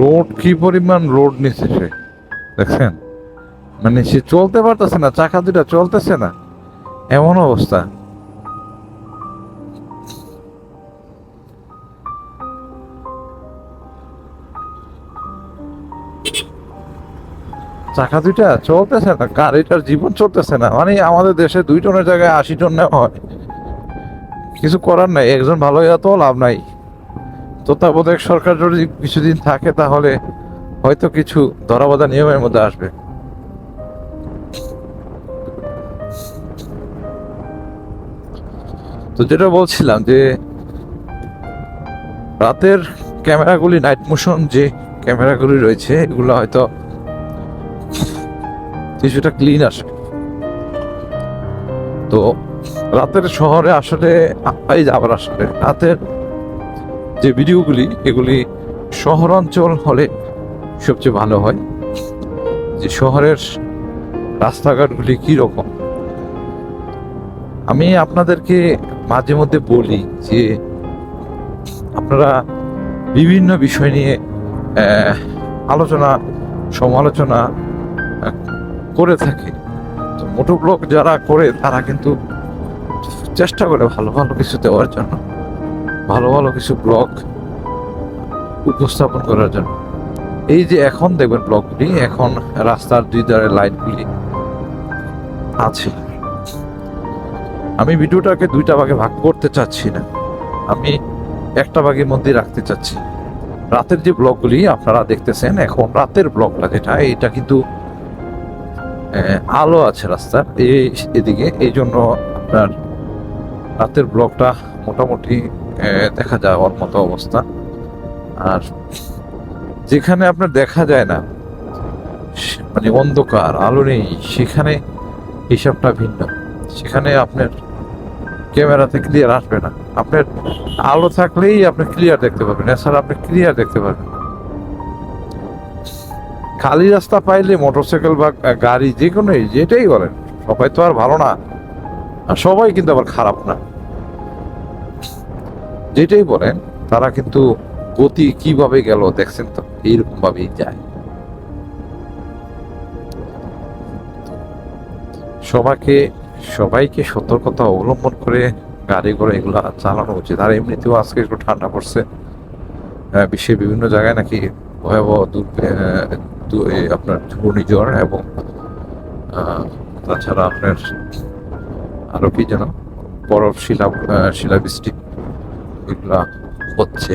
Load কি পরিমাণ নিচ্ছে সে? দেখছেন? মানে সে চলতে পারতেছে না, চাকা দুটা চলতেছে না। এমন অবস্থা। চাকা দুইটা চলতেছে না, গাড়িটার জীবন চলতেছে না। মানে আমাদের দেশে দুই টনের জায়গায় আশি টন নেওয়া হয়। কিছু করার নাই, একজন ভালো তো লাভ নাই। তত্ত্বাবধায়ক সরকার যদি কিছুদিন থাকে তাহলে হয়তো কিছু ধরাবাধা নিয়মের মধ্যে আসবে। তো যেটা বলছিলাম যে, রাতের ক্যামেরাগুলি নাইট মোশন যে ক্যামেরাগুলি রয়েছে, এগুলো হয়তো কিছুটা ক্লিন আসে তো রাতের শহরে আসলে, এই যে আবার আসলে, রাতের যে ভিডিওগুলি, এগুলি শহরাঞ্চল হলে সবচেয়ে ভালো হয়। যে শহরের রাস্তাঘাটগুলি কি রকম আমি আপনাদেরকে মাঝে মধ্যে বলি যে, আপনারা বিভিন্ন বিষয় নিয়ে আলোচনা, সমালোচনা করে থাকে তো মোটো যারা করে, তারা কিন্তু চেষ্টা করে ভালো ভালো কিছু দেওয়ার জন্য, ভালো ভালো কিছু ব্লগ উপস্থাপন করার জন্য। এই যে এখন দেখবেন ব্লগগুলি এখন রাস্তার দুই ধারে লাইটগুলি আছে। আমি ভিডিওটাকে দুইটা ভাগে ভাগ করতে চাচ্ছি না। আমি একটা ভাগের মধ্যে রাখতে চাচ্ছি। রাতের যে ব্লগগুলি আপনারা দেখতেছেন, এখন রাতের ব্লগটা যেটা, এটা কিন্তু আলো আছে রাস্তার, এই এদিকে। এই জন্য আপনার রাতের ব্লকটা মোটামুটি দেখা যাওয়ার মতো অবস্থা। আর যেখানে আপনার দেখা যায় না মানে অন্ধকার, আলো নেই, সেখানে হিসাবটা ভিন্ন। সেখানে আপনার ক্যামেরাতে ক্লিয়ার আসবে না। আপনার আলো থাকলেই আপনি ক্লিয়ার দেখতে পাবেন এছাড়া আপনি ক্লিয়ার দেখতে পাবেন খালি রাস্তা পাইলে মোটরসাইকেল বা গাড়ি যে কোনো যেটাই বলেন, সবাই তো আর ভালো না। আর সবাই কিন্তু আবার খারাপ না। যেটাই বলেন, তারা কিন্তু গতি কীভাবে গেল দেখছেন তো এইরকম ভাবেই যায়। সবাইকে সবাইকে সতর্কতা অবলম্বন করে গাড়ি ঘোড়া এগুলা চালানো উচিত। আর এমনিতেও আজকে একটু ঠান্ডা পড়ছে। বিশ্বের বিভিন্ন জায়গায় নাকি ভয়াবহ আপনার ঘূর্ণিঝড় এবং তাছাড়া আপনার আরও কি যেন বরফ শিলা শিলাবৃষ্টি এগুলা হচ্ছে।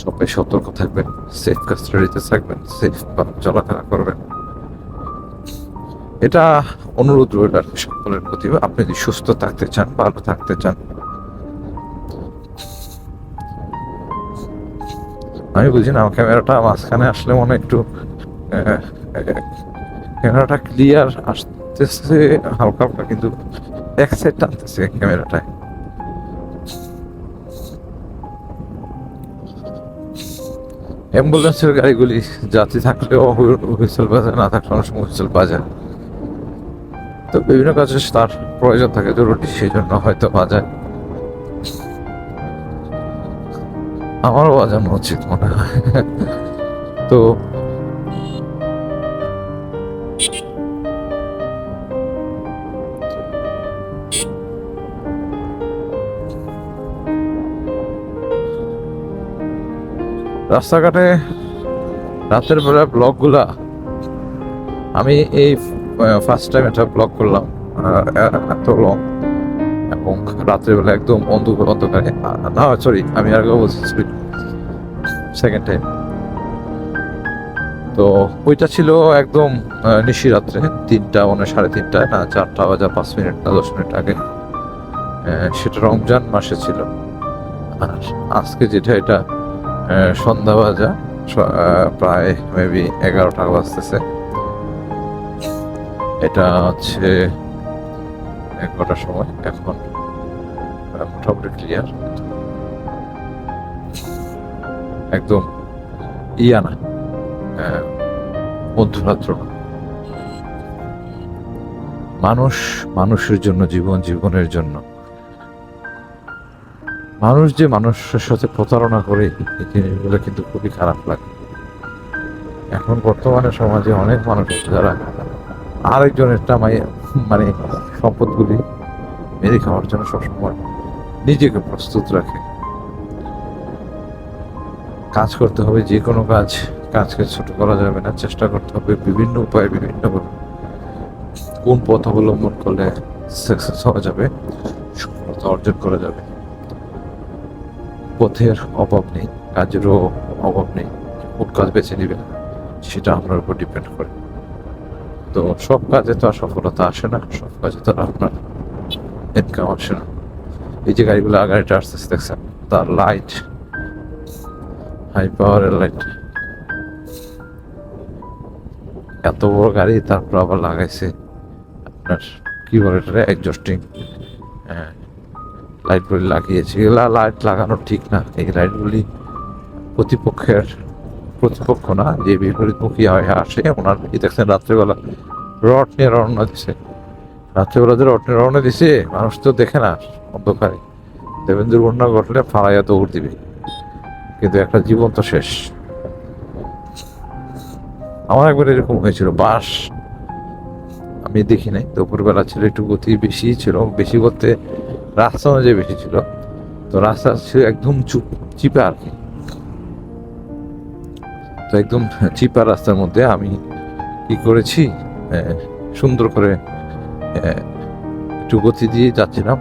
সবাই সতর্ক থাকবেন সেফ কাস্টাডিতে থাকবেন সেফ চলাফেরা করবেন। এটা অনুরোধ রইল আর সকলের প্রতি। আপনি যদি সুস্থ থাকতে চান, ভালো থাকতে চান, আমি বুঝি না ক্যামেরাটা মাঝখানে আসলে মনে একটু ক্যামেরাটা ক্লিয়ার আসতেছে, হালকা হালকা, কিন্তু এক সাইড টানতেছে ক্যামেরাটায়। অ্যাম্বুলেন্সের গাড়িগুলি যাত্রী থাকলেও হুইসেল বাজায় না থাকলে অনেক সময় হুইসেল বাজায় তো বিভিন্ন কাজে তার প্রয়োজন থাকে জরুরি সেই জন্য হয়তো বাজায় আমারও বাজানো উচিত মনে হয়। তো রাস্তাঘাটে রাতের বেলা ব্লগগুলা আমি এই ফার্স্ট টাইম এটা ব্লগ করলাম। এত লং এবং রাত্রের বেলা একদম অন্ধকার অন্ধকারে। না সরি আমি আর বলছি সরি সেকেন্ড টাইম তো ওইটা ছিল একদম আহ, নিশিরাত্রে তিনটা মানে সাড়ে তিনটায় না চারটা বাজা পাঁচ মিনিট না দশ মিনিট আগে। সেটা রমজান মাসে ছিল। আর আজকে যেটা এটা সন্ধ্যা বাজা প্রায় মেবি এগারোটা বাজতেছে। এটা হচ্ছে এগারোটার সময়, এখন মোটামুটি ক্লিয়ার একদম ইয়া না মধ্যরাত্র। মানুষ মানুষের জন্য, জীবন জীবনের জন্য। মানুষ যে মানুষের সাথে প্রতারণা করে, এই জিনিসগুলো কিন্তু খুবই খারাপ লাগে। এখন বর্তমানে সমাজে অনেক মানুষ আছে যারা আরেকজনের টামাই মানে সম্পদগুলি মেরে খাওয়ার জন্য সবসময় নিজেকে প্রস্তুত রাখে। কাজ করতে হবে যে কোনো কাজ, কাজকে ছোট করা যাবে না, চেষ্টা করতে হবে বিভিন্ন উপায়ে বিভিন্ন কোন পথ অবলম্বন করলে সাকসেস হওয়া যাবে, সফলতা অর্জন করা যাবে। পথের অভাব নেই, কাজেরও অভাব নেই কোন কাজ বেছে নেবেন সেটা আপনার উপর ডিপেন্ড করে। তো সব কাজে তো আর সফলতা আসে না, সব কাজে তো আপনার ইনকাম আসে না। এই যে গাড়িগুলো গাড়িটা আসতেছে, দেখছেন? তার লাইট হাই পাওয়ারের লাইট এত বড় গাড়ি, তারপর আবার লাগাইছে। আপনার কি বলে এটা অ্যাডজাস্টিং হ্যাঁ। লাইটগুলি লাগিয়েছে। এগুলা লাইট লাগানো ঠিক না। এই লাইটগুলি প্রতিপক্ষের প্রতিপক্ষ না, যে বিপরীতমুখী হয়ে, আসে। ওনার এই দেখছেন, রাত্রেবেলা রড নিয়ে রওনা দিছে। রাত্রেবেলা যে রড নিয়ে রওনা দিছে, মানুষ তো দেখে না, অন্ধকারে। দেবেন দুর্ঘটনা ঘটলে ফালাইয়া দৌড় দিবে। কিন্তু একটা জীবন তো শেষ। আমার একবার এরকম হয়েছিল, বাস আমি দেখি নাই। দুপুরবেলা ছিল, একটু গতি বেশি ছিল। বেশি করতে রাস্তা অনুযায়ী বেশি ছিল। তো রাস্তা ছিল একদম চুপ, চিপা আর কি। তো একদম চিপা রাস্তার মধ্যে আমি কি করেছি সুন্দর করে একটু গতি দিয়ে যাচ্ছিলাম।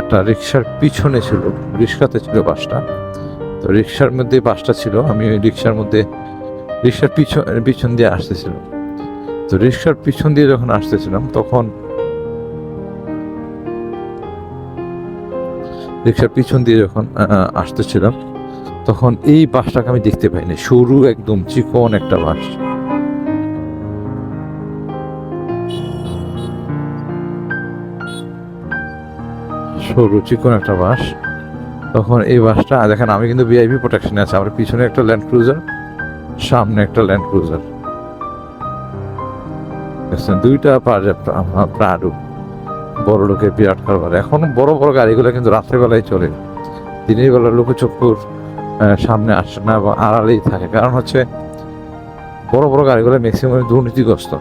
একটা রিক্সার পিছনে ছিল, রিক্সাতে ছিল বাসটা। তো রিক্সার মধ্যে বাসটা ছিল, আমি ওই রিক্সার মধ্যে রিক্সার পিছন পিছন দিয়ে আসতেছিলাম। তো রিক্সার পিছন দিয়ে যখন আসতেছিলাম, তখন রিক্সার পিছন দিয়ে যখন আসতেছিলাম, তখন এই বাসটাকে আমি দেখতে পাইনি। সরু একদম চিকন একটা বাস। সরু চিকন একটা বাস। তখন এই বাসটা, দেখেন আমি কিন্তু ভিআইপি প্রোটেকশনে আছে। আমার পিছনে একটা ল্যান্ড ক্রুজার সামনে একটা ল্যান্ড ক্রুজার দুইটা প্রাডু বড় লোকের বিরাট কারবার এখন বড় বড় গাড়িগুলো কিন্তু রাত্রেবেলায় চলে। দিনের বেলা লোক চক্ষুর আহ, সামনে আসে না এবং আড়ালেই থাকে। কারণ হচ্ছে বড় বড় গাড়িগুলো ম্যাক্সিমাম দুর্নীতিগ্রস্ত।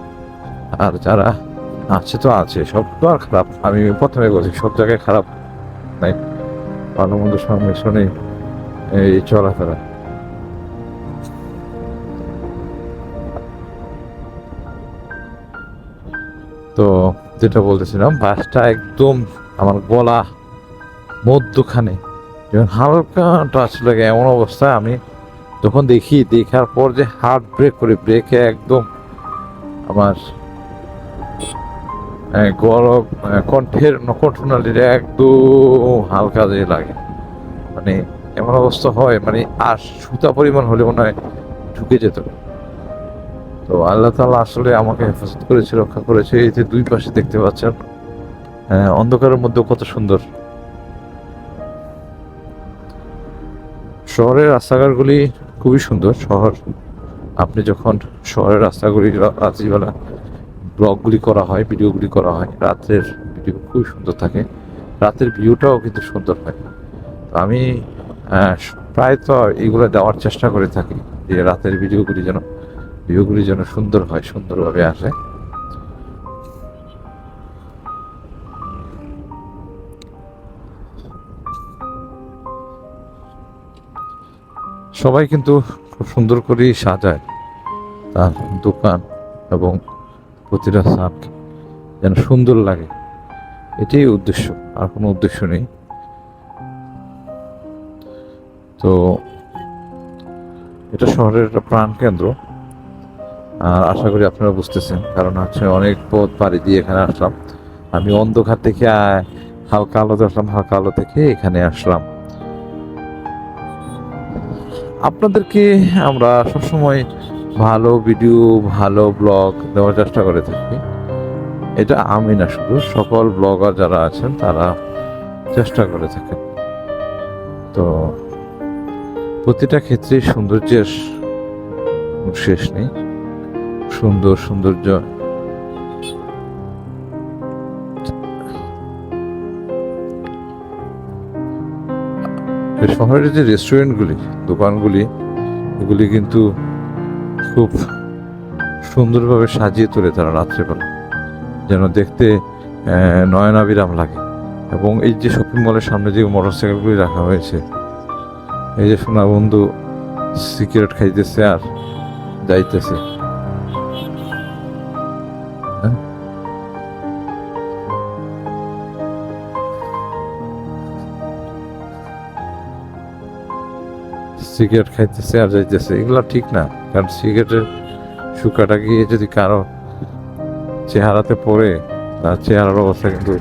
আর যারা আছে তো আছে। সব তো আর খারাপ। আমি প্রথমে বলছি সব জায়গায় খারাপ নাই। ভালো মন্দ সংমিশ্রণে এই চলাফেরা। তো যেটা বলতেছিলাম বাসটা একদম আমার গলা মধ্যখানে যখন হালকা টাচ লাগে এমন অবস্থায় আমি যখন দেখি, দেখার পর যে হার্ট ব্রেক করে ব্রেকে একদম আমার গরম কণ্ঠের কণ্ঠনালীর একদম হালকা যে লাগে। মানে এমন অবস্থা হয় মানে আর সুতা পরিমাণ হলে মনে হয় ঢুকে যেত। তো আল্লাহ তাআলা আসলে আমাকে হেফাজত করেছে রক্ষা করেছে। এই যে দুই পাশে দেখতে পাচ্ছেন আহ, অন্ধকারের মধ্যে কত সুন্দর। শহরের রাস্তাঘাটগুলি খুবই সুন্দর শহর। আপনি যখন শহরের রাস্তাগুলি রাত্রিবেলা ব্লগগুলি করা হয় ভিডিওগুলি করা হয় রাতের ভিডিও খুবই সুন্দর থাকে। রাতের ভিউটাও কিন্তু সুন্দর হয় তো আমি প্রায় তো এইগুলো দেওয়ার চেষ্টা করে থাকি যে রাতের ভিডিওগুলি যেন ভিউগুলি যেন সুন্দর হয়, সুন্দরভাবে আসে। সবাই কিন্তু খুব সুন্দর করেই সাজায়। তার দোকান এবং প্রতিটা স্থান যেন সুন্দর লাগে। এটাই উদ্দেশ্য, আর কোনো উদ্দেশ্য নেই। তো, এটা শহরের একটা প্রাণ কেন্দ্র আর আশা করি আপনারা বুঝতেছেন, কারণ হচ্ছে অনেক পথ পাড়ি দিয়ে এখানে আসলাম। আমি অন্ধকার থেকে হালকা আলোতে আসলাম, হালকা আলো থেকে এখানে আসলাম। আপনাদেরকে আমরা সবসময় ভালো ভিডিও ভালো ব্লগ দেওয়ার চেষ্টা করে থাকি। এটা আমি না শুধু, সকল ব্লগার যারা আছেন, তারা চেষ্টা করে থাকেন। তো প্রতিটা ক্ষেত্রে সৌন্দর্যের শেষ নেই। সুন্দর সৌন্দর্য। শহরের যে রেস্টুরেন্টগুলি দোকানগুলি, এগুলি কিন্তু খুব সুন্দরভাবে সাজিয়ে তোলে তারা রাত্রেবেলা। যেন দেখতে নয়নাবিরাম লাগে। এবং এই যে শপিং মলের সামনে যে মোটর মোটরসাইকেলগুলি রাখা হয়েছে, এই যে সোনা বন্ধু সিগারেট খাইতেছে আর যাইতেছে। হ্যাঁ? সিগারেট খাইতেছে আর যাইতেছে। এগুলো ঠিক না, কারণ সিগারেটের শুকাটা গিয়ে যদি কারও চেহারাতে পড়ে, তার চেহারার অবস্থা কিন্তু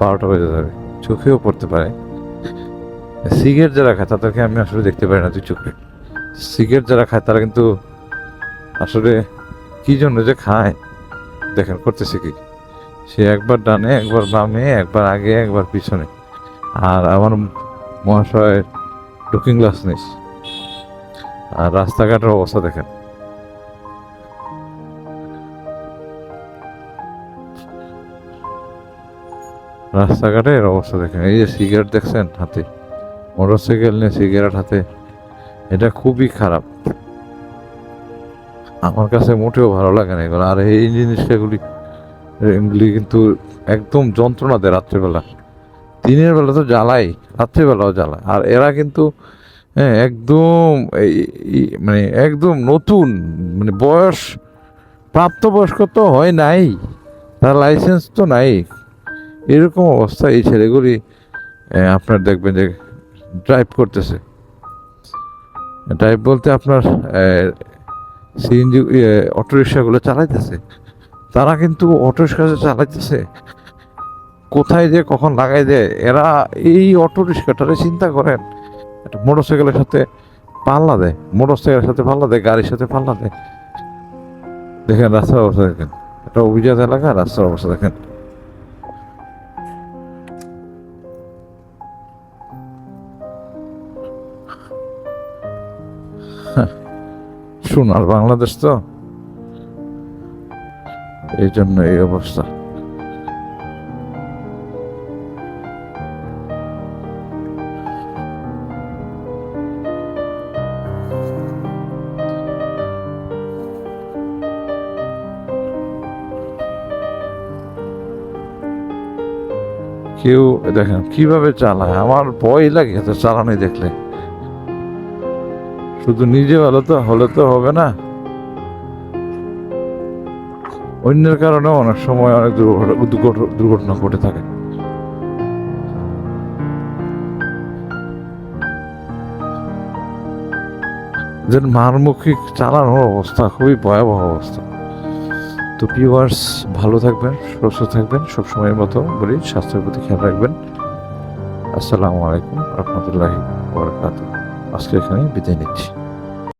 বারোটা বেজে যাবে, চোখেও পড়তে পারে। সিগারেট যারা খায়, তাদেরকে আমি আসলে দেখতে পারি না তুই চোখে। সিগারেট যারা খায়, তারা কিন্তু আসলে কি জন্য যে খায়? দেখেন, করতেছে কি? সে একবার ডানে, একবার বামে, একবার আগে, একবার পিছনে। আর আমার মহাশয়ের লুকিং গ্লাস নেই আর রাস্তাঘাটের অবস্থা দেখেন। রাস্তাঘাটের অবস্থা দেখেন। এই যে সিগারেট দেখছেন হাতে? মোটরসাইকেল নিয়ে সিগারেট হাতে। এটা খুবই খারাপ। আমার কাছে মোটেও ভালো লাগে না এগুলো। আর এই জিনিসগুলি, এগুলি কিন্তু একদম যন্ত্রণা দেয় রাত্রেবেলা। দিনের বেলা তো জ্বালাই, রাত্রেবেলাও জ্বালায় আর এরা কিন্তু হ্যাঁ একদম মানে একদম নতুন মানে বয়স, প্রাপ্তবয়স্ক তো হয় নাই, তার লাইসেন্স তো নাই। এরকম অবস্থা এই ছেলেগুলি আপনার দেখবেন যে ড্রাইভ করতেছে। ড্রাইভ বলতে আপনার সিএনজি অটোরিক্সাগুলো চালাইতেছে। তারা কিন্তু অটোরিক্সা চালাইতেছে, কোথায় যে কখন লাগাই দেয় এরা এই অটো রিক্সাটারে চিন্তা করেন মোটর সাইকেলের সাথে পাল্লা দেয় মোটর সাইকেলের সাথে পাল্লা দেয়, গাড়ির সাথে পাল্লা দেয়। দেখেন, রাস্তার অবস্থা দেখেন, একটা অভিজাত এলাকা, রাস্তার অবস্থা দেখেন। সোনার বাংলাদেশ তো? এই জন্য এই অবস্থা। কেউ দেখেন, কীভাবে চালায়? আমার ভয় লাগে, এত চালানি দেখলে। শুধু নিজে ভালো তো, হলে তো হবে না। অন্যের কারণে অনেক সময় অনেক দুর্ঘটনা, দুর্ঘট- দুর্ঘটনা ঘটে থাকে। যে মারমুখী চালানোর অবস্থা, খুবই ভয়াবহ অবস্থা। তো ভিউয়ার্স ভালো থাকবেন, সুস্থ থাকবেন সব সবসময়ের মতো বলি, স্বাস্থ্যের প্রতি খেয়াল রাখবেন। আসসালামু আলাইকুম, রহমতুল্লাহি আজকে এখানে বিদায় নিচ্ছি